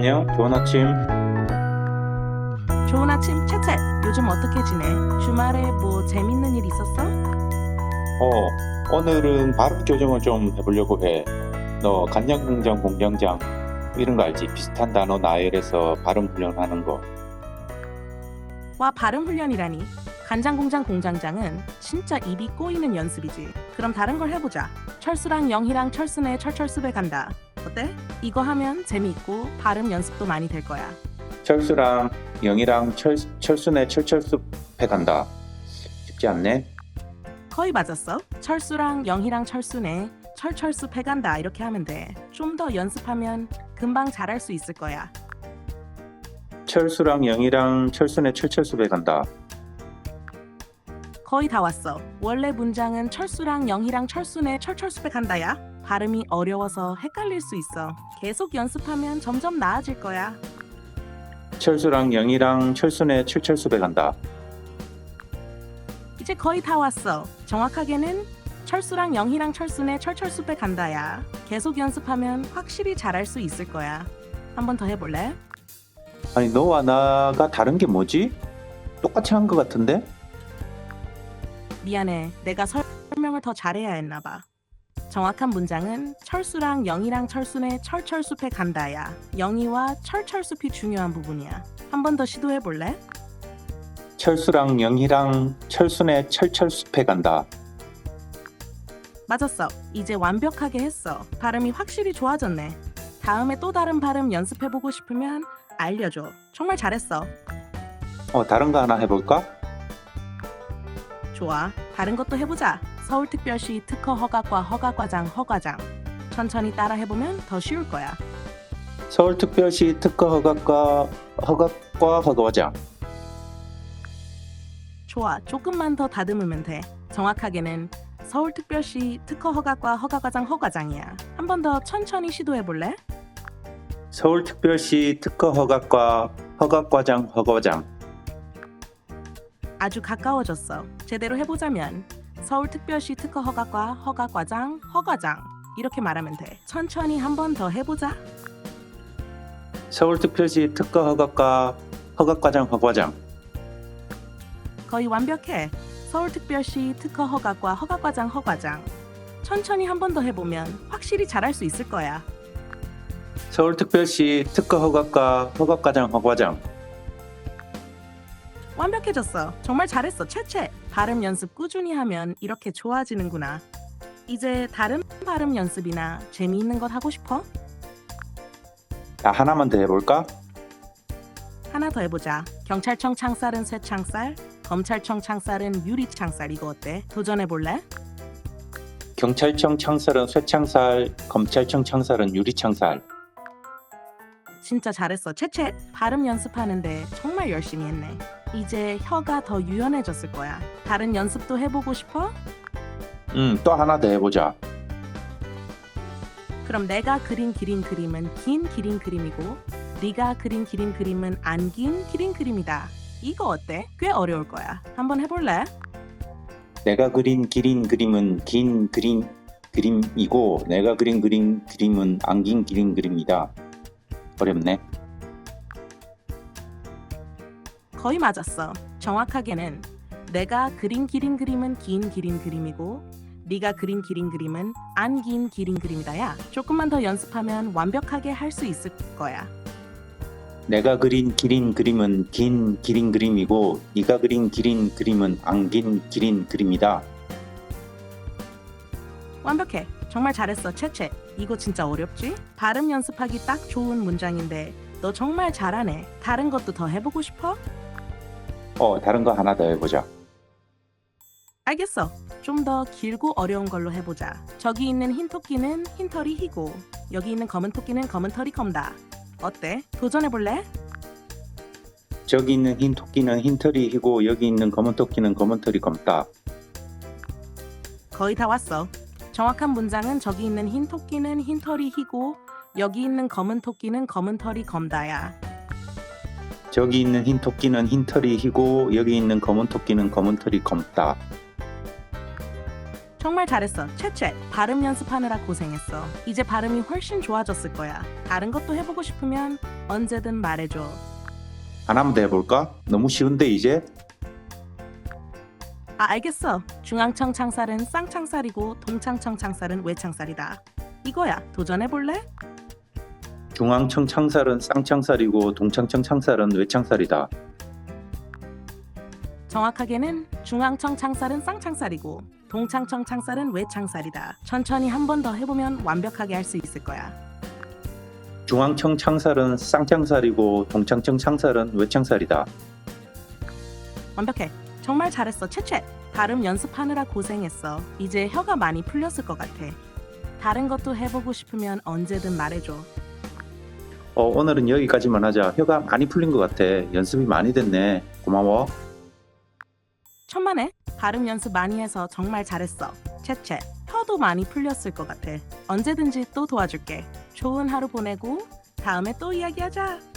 안녕. 좋은 아침. 좋은 아침 채채 요즘 어떻게 지내? 주말에 뭐 재밌는 일 있었어? 어, 오늘은 발음 교정을 좀 해보려고 해. 너 간장공장 공장장 이런 거 알지? 비슷한 단어 나열해서 발음 훈련하는 거. 와 발음 훈련이라니 간장공장 공장장은 진짜 입이 꼬이는 연습이지 그럼 다른 걸 해보자 철수랑 영희랑 철순의 철철숲에 간다 어때? 이거 하면 재미있고 발음 연습도 많이 될 거야 철수랑 영희랑 철, 철순의 철철숲에 간다. 쉽지 않네. 거의 맞았어 철수랑 영희랑 철순의 철철숲에 간다 이렇게 하면 돼 좀 더 연습하면 금방 잘할 수 있을 거야 철수랑 영희랑 철순의 철철숲에 간다. 거의 다 왔어. 원래 문장은 철수랑 영희랑 철순의 철철숲에 간다야. 발음이 어려워서 헷갈릴 수 있어. 계속 연습하면 점점 나아질 거야. 철수랑 영희랑 철순의 철철숲에 간다. 이제 거의 다 왔어. 정확하게는 철수랑 영희랑 철순의 철철숲에 간다야. 계속 연습하면 확실히 잘할 수 있을 거야. 한 번 더 해볼래? 아니 너와 나가 다른 게 뭐지? 똑같이 한 것 같은데? 미안해. 내가 설- 설명을 더 잘해야 했나 봐. 정확한 문장은 철수랑 영희랑 철순의 철철숲에 간다야. 영희와 철철숲이 중요한 부분이야. 한 번 더 시도해 볼래? 철수랑 영희랑 철순의 철철숲에 간다. 맞았어. 이제 완벽하게 했어. 발음이 확실히 좋아졌네. 다음에 또 다른 발음 연습해 보고 싶으면 알려줘. 정말 잘했어. 어 다른 거 하나 해볼까? 좋아. 다른 것도 해보자. 서울특별시 특허 허가과 허가과장 허과장. 천천히 따라 해보면 더 쉬울 거야. 서울특별시 특허 허가과 허가과 허가과장 좋아. 조금만 더 다듬으면 돼. 정확하게는 서울특별시 특허 허가과 허가과장 허과장이야. 한 번 더 천천히 시도해 볼래? 서울특별시 특허 허가과 허가과장 허가과장 아주 가까워졌어. 제대로 해보자면 서울특별시 특허 허가과 허가과장 허과장 이렇게 말하면 돼. 천천히 한 번 더 해보자. 서울특별시 특허 허가과 허가과장 허가과장 거의 완벽해. 서울특별시 특허 허가과 허가과장 허과장. 천천히 한 번 더 해보면 확실히 잘할 수 있을 거야. 서울특별시 특허 허가과 허가과장 허가과장 완벽해졌어. 정말 잘했어. 채채. 발음 연습 꾸준히 하면 이렇게 좋아지는구나. 이제 다른 발음 연습이나 재미있는 것 하고 싶어? 야 하나만 더 해볼까? 하나 더 해보자. 경찰청 창살은 쇠창살, 검찰청 창살은 유리 창살 이거 어때? 도전해 볼래? 경찰청 창살은 쇠창살 검찰청 창살은 유리창살 진짜 잘했어. 채채. 발음 연습하는데 정말 열심히 했네. 이제 혀가 더 유연해졌을 거야. 다른 연습도 해보고 싶어? 음또 하나 더 해보자 그럼 내가 그린 기린 그림은 긴 기린 그림이고 네가 그린 기린 그림은 안 긴 기린 그림이다. 이거 어때? 꽤 어려울 거야. 한번 해볼래? 내가 그린 기린 그림은 긴 그린 그림이고 내가 그린 그린 그림은 안 긴 기린 그림이다 어렵네 거의 맞았어. 정확하게는 내가 그린 기린 그림은 긴 기린 그림이고 네가 그린 기린 그림은 안 긴 기린 그림이다야. 조금만 더 연습하면 완벽하게 할 수 있을 거야. 내가 그린 기린 그림은 긴 기린 그림이고 네가 그린 기린 그림은 안 긴 기린 그림이다. 완벽해. 정말 잘했어, 채채. 이거 진짜 어렵지? 발음 연습하기 딱 좋은 문장인데 너 정말 잘하네. 다른 것도 더 해보고 싶어? 어 다른 거 하나 더 해보자. 알겠어. 좀 더 길고 어려운 걸로 해보자. 저기 있는 흰 토끼는 흰 털이 희고 여기 있는 검은 토끼는 검은 털이 검다. 어때? 도전해볼래? 저기 있는 흰 토끼는 흰 털이 희고 여기 있는 검은 토끼는 검은 털이 검다. 거의 다 왔어. 정확한 문장은 저기 있는 흰 토끼는 흰 털이 희고 여기 있는 검은 토끼는 검은 털이 검다야. 저기 있는 흰 토끼는 흰 털이 희고 여기 있는 검은 토끼는 검은 털이 검다. 정말 잘했어. 채채. 발음 연습하느라 고생했어. 이제 발음이 훨씬 좋아졌을 거야. 다른 것도 해보고 싶으면 언제든 말해줘. 하나만 더 해볼까? 너무 쉬운데 이제? 아 알겠어. 중앙청 창살은 쌍창살이고 동창청 창살은 외창살이다. 이거야. 도전해볼래? 중앙청 창살은 쌍창살이고 동창청 창살은 외창살이다. 정확하게는 중앙청 창살은 쌍창살이고 동창청 창살은 외창살이다. 천천히 한 번 더 해보면 완벽하게 할 수 있을 거야. 중앙청 창살은 쌍창살이고 동창청 창살은 외창살이다. 완벽해. 정말 잘했어, 채채. 발음 연습하느라 고생했어. 이제 혀가 많이 풀렸을 것 같아. 다른 것도 해보고 싶으면 언제든 말해줘. 어, 오늘은 여기까지만 하자. 혀가 많이 풀린 것 같아. 연습이 많이 됐네. 고마워. 천만에 발음 연습 많이 해서 정말 잘했어. 채채. 혀도 많이 풀렸을 것 같아. 언제든지 또 도와줄게. 좋은 하루 보내고 다음에 또 이야기하자.